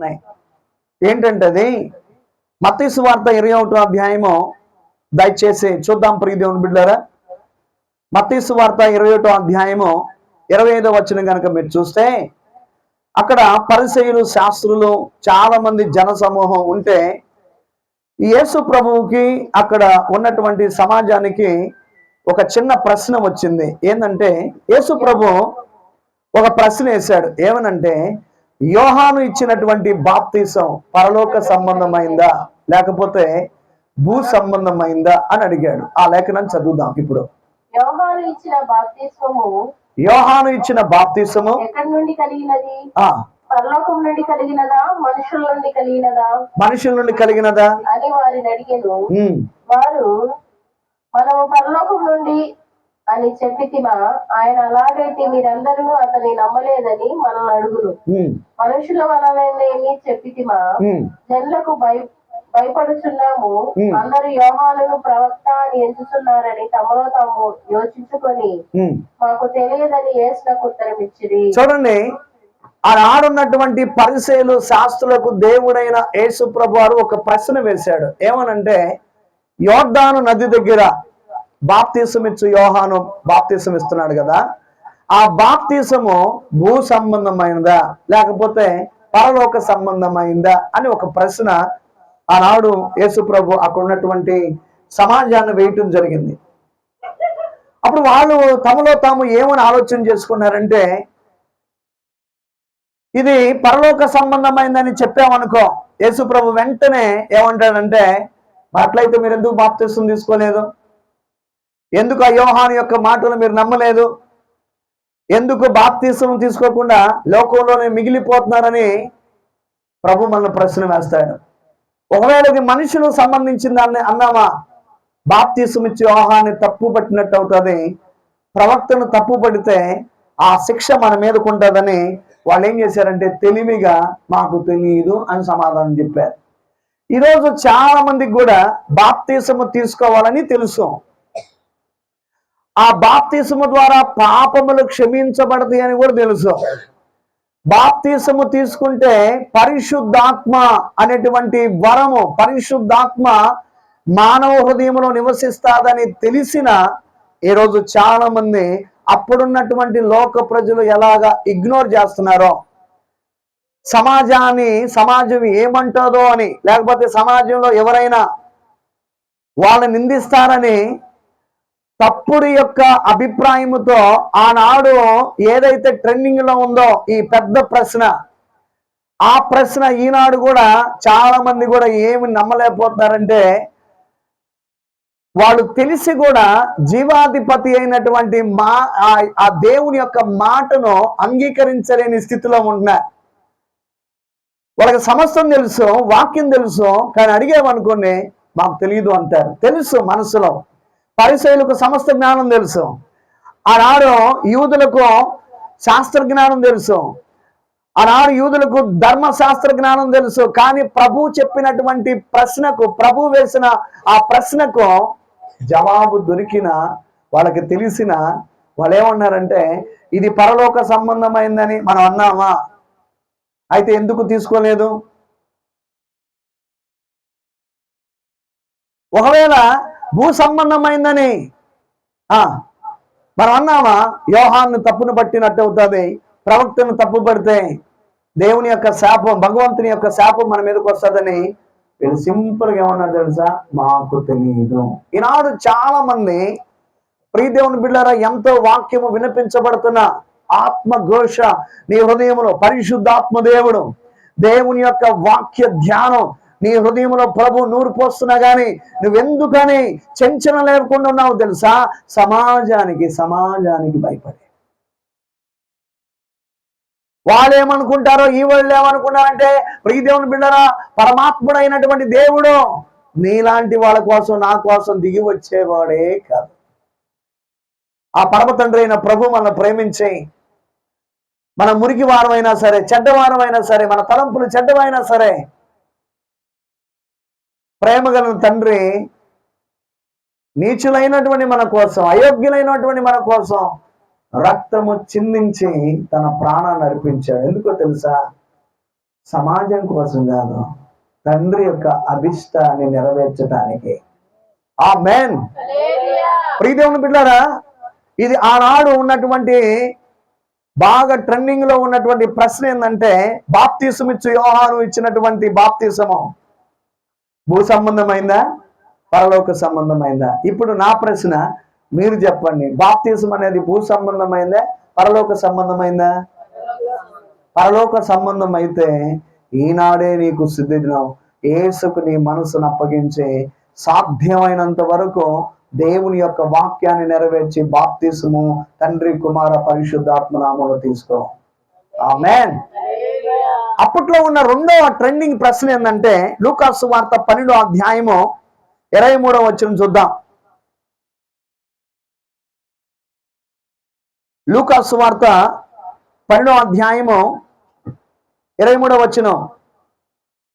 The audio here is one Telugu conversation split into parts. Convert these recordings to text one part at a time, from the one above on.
ఉన్నాయి ఏంటంటే అది మత్తీసు వార్త ఇరవై ఒకటో అధ్యాయము దయచేసి చూద్దాం ప్రియదేవుని బిడ్డారా మత్తీసు వార్త ఇరవై ఒకటో అధ్యాయము ఇరవై ఐదో వచ్చిన కనుక మీరు చూస్తే అక్కడ పరిచయులు శాస్త్రులు చాలా మంది జన సమూహం ఉంటే ఈ యేసు ప్రభువుకి అక్కడ ఉన్నటువంటి సమాజానికి ఒక చిన్న ప్రశ్న వచ్చింది. ఏంటంటే యేసు ప్రభు ఒక ప్రశ్న వేశాడు. ఏమనంటే యోహాను ఇచ్చినటువంటి బాప్తీసం పరలోక సంబంధమైందా? లేకపోతే భూ సంబంధమైందా అని అడిగాడు. ఆ లేఖనం చదువుదాం ఇప్పుడు. యోహాను ఇచ్చిన బాప్తిస్మము యోహాను ఇచ్చిన బాప్తీసము ఎక్కడి నుండి కలిగినది? ఆ. పరలోకం నుండి కలిగినదా? మనుషుల నుండి కలిగినదా? మనుషుల నుండి కలిగినదా? అని వారిని అడిగాను. వారు మనము పరలోకం నుండి అని చెప్పితిమా ఆయన అలాగైతే మీరందరూ అతన్ని నమ్మలేదని మనల్ని అడుగురు ఉమ్, మనుషుల వలనేమి చెప్పితిమా. జనులకు భయ భయపడుచున్నాము. అందరూ యోహానును ప్రవక్త అని ఎంచుతున్నారని తమలో తాము యోచించుకొని. మాకు తెలియదని ఏసులకు ఉత్తరం ఇచ్చిరి చూడండి ఆనాడున్నటువంటి పరిచయలు శాస్త్రులకు దేవుడైన యేసు ప్రభు వారు ఒక ప్రశ్న వేశాడు ఏమనంటే యోర్దాను నది దగ్గర బాప్తీసమిచ్చు యోహాను బాప్తీసం ఇస్తున్నాడు కదా. ఆ బాప్తీసము భూ సంబంధమైనదా? లేకపోతే పరలోక సంబంధమైందా? అని ఒక ప్రశ్న ఆనాడు యేసుప్రభు అక్కడ ఉన్నటువంటి సమాజాన్ని వేయటం జరిగింది. అప్పుడు వాళ్ళు తమలో తాము ఏమని ఆలోచన చేసుకున్నారంటే ఇది పరలోక సంబంధమైందని చెప్పామనుకో యేసుప్రభు వెంటనే ఏమంటాడంటే అట్లయితే మీరు ఎందుకు బాప్తీసం తీసుకోలేదు? ఎందుకు ఆ యోహాను యొక్క మాటలు మీరు నమ్మలేదు? ఎందుకు బాప్తీసం తీసుకోకుండా లోకంలోనే మిగిలిపోతున్నారని ప్రభు మనల్ని ప్రశ్న వేస్తాడు. ఒకవేళ ఇది మనుషులకు సంబంధించిన దాన్ని అన్నామా? బాప్తీసం ఇచ్చి యోహాన్ని తప్పు పట్టినట్టు అవుతుంది. ప్రవక్తను తప్పు పడితే ఆ శిక్ష మన మీదకు ఉంటుందని వాళ్ళు ఏం చేశారంటే తెలివిగా మాకు తెలియదు అని సమాధానం చెప్పారు. ఈరోజు చాలా మందికి కూడా బాప్తీసము తీసుకోవాలని తెలుసు. ఆ బాప్తీసము ద్వారా పాపములు క్షమించబడతాయి అని కూడా తెలుసు. బాప్తీసము తీసుకుంటే పరిశుద్ధాత్మ అనేటువంటి వరము పరిశుద్ధాత్మ మానవ హృదయంలో నివసిస్తాదని తెలిసిన ఈరోజు చాలా మంది అప్పుడున్నటువంటి లోక ప్రజలు ఎలాగా ఇగ్నోర్ చేస్తున్నారో సమాజాన్ని సమాజం ఏమంటుందో అని లేకపోతే సమాజంలో ఎవరైనా వాళ్ళని నిందిస్తారని తప్పుడు యొక్క అభిప్రాయముతో ఆనాడు ఏదైతే ట్రెండింగ్లో ఉందో ఈ పెద్ద ప్రశ్న ఆ ప్రశ్న ఈనాడు కూడా చాలా మంది కూడా ఏమి నమ్మలేకపోతున్నారంటే వాళ్ళు తెలిసి కూడా జీవాధిపతి అయినటువంటి మా ఆ- ఆ దేవుని యొక్క మాటను అంగీకరించలేని స్థితిలో ఉంటున్నారు. వాళ్ళకి సమస్తం తెలుసు వాక్యం తెలుసు కానీ అడిగేవనుకోండి మాకు తెలియదు అంటారు. తెలుసు మనసులో. పరిశైలకు సమస్త జ్ఞానం తెలుసు. ఆనాడు యూదులకు శాస్త్ర జ్ఞానం తెలుసు. ఆనాడు యూదులకు ధర్మశాస్త్ర జ్ఞానం తెలుసు. కానీ ప్రభు చెప్పినటువంటి ప్రశ్నకు ప్రభు వేసిన ఆ ప్రశ్నకు జవాబు దొరికిన వాళ్ళకి తెలిసిన వాళ్ళు ఏమన్నారంటే ఇది పరలోక సంబంధమైందని మనం అన్నామా? అయితే ఎందుకు తీసుకోలేదు? ఒకవేళ భూ సంబంధమైందని ఆ మనం అన్నామా? యోహాన్ని తప్పును పట్టినట్టు అవుతుంది ప్రవక్తను తప్పు పడితే దేవుని యొక్క శాపం భగవంతుని యొక్క శాపం మన మీదకి వస్తుందని వీళ్ళు సింపుల్గా ఏమన్నారు తెలుసా? మాకు తెలియదు ఈనాడు చాలా మంది ప్రీదేవుని బిడ్డారా ఎంతో వాక్యము వినిపించబడుతున్న ఆత్మ ఘోష నీ హృదయంలో పరిశుద్ధాత్మ దేవుడు దేవుని యొక్క వాక్య ధ్యానం నీ హృదయంలో ప్రభు నూరు పోస్తున్నా కానీ నువ్వెందుకని చెంచన లేకుండా ఉన్నావు తెలుసా? సమాజానికి సమాజానికి భయపడి. వాళ్ళు ఏమనుకుంటారో ఈ వాళ్ళు ఏమనుకున్నారంటే ప్రీదేవుని బిడ్డరా పరమాత్ముడైనటువంటి దేవుడు నీలాంటి వాళ్ళ కోసం నా కోసం దిగి వచ్చేవాడే కాదు. ఆ పరమతండ్రి అయిన ప్రభు మనల్ని ప్రేమించి మన మురికి వారమైనా సరే చెడ్డవారమైనా సరే మన తలంపులు చెడ్డమైనా సరే ప్రేమ గల తండ్రి నీచులైనటువంటి మన కోసం అయోగ్యులైనటువంటి మన కోసం రక్తము చిందించి తన ప్రాణాన్ని అర్పించాడు. ఎందుకో తెలుసా? సమాజం కోసం కాదు తండ్రి యొక్క అభిష్టాన్ని నెరవేర్చడానికి ఆ మెయిన్ ప్రీదేవుని బిడ్డారా ఇది ఆనాడు ఉన్నటువంటి బాగా ట్రెండింగ్లో ఉన్నటువంటి ప్రశ్న ఏంటంటే బాప్తీసం ఇచ్చు యోహాను ఇచ్చినటువంటి బాప్తీసము. భూ సంబంధమైందా? పరలోక సంబంధమైందా? ఇప్పుడు నా ప్రశ్న మీరు చెప్పండి. బాప్తీసం అనేది భూ సంబంధమైందా? పరలోక సంబంధమైందా? పరలోక సంబంధం అయితే ఈనాడే నీకు సిద్ధి దినం ఏసుకు నీ మనసును అప్పగించే సాధ్యమైనంత వరకు దేవుని యొక్క వాక్యాన్ని నెరవేర్చి బాప్తిసము తండ్రి కుమార పరిశుద్ధాత్మ నామంలో తీసుకో. ఆమెన్. అప్పట్లో ఉన్న రెండవ ట్రెండింగ్ ప్రశ్న ఏంటంటే లూకాసు వార్త పన్నెండో అధ్యాయము ఇరవై మూడవ వచ్చిన చూద్దాం. లూకాసు వార్త పన్నెండో అధ్యాయము ఇరవై మూడవ వచ్చిన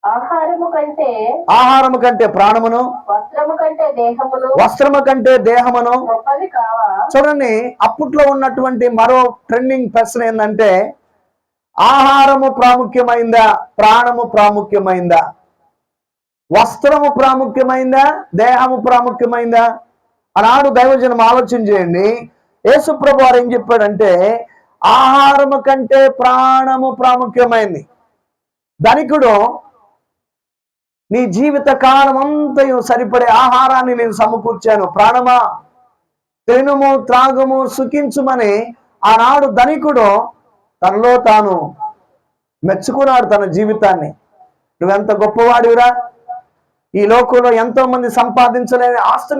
ఆహారము కంటే ఆహారము కంటే ప్రాణమును వస్త్రము కంటే దేహమును వస్త్రము కంటే దేహమును గొప్పవి కావా? చూడండి అప్పట్లో ఉన్నటువంటి మరో ట్రెండింగ్ ప్రశ్న ఏంటంటే ఆహారము ప్రాముఖ్యమైందా? ప్రాణము ప్రాముఖ్యమైందా? వస్త్రము ప్రాముఖ్యమైందా? దేహము ప్రాముఖ్యమైందా? ఆనాడు దైవజనం ఆలోచన చేయండి. యేసుప్రభు వారు ఏం చెప్పాడంటే ఆహారము కంటే ప్రాణము ప్రాముఖ్యమైంది. ధనికుడు నీ జీవిత కాలం అంతయు సరిపడే ఆహారాన్ని నేను సమకూర్చాను. ప్రాణమా? తినుము త్రాగము సుఖించుమని ఆనాడు ధనికుడు తనలో తాను మెచ్చుకున్నాడు తన జీవితాన్ని. నువ్వెంత గొప్పవాడివిరా? ఈ లోకంలో ఎంతో మంది సంపాదించలేని ఆస్తులు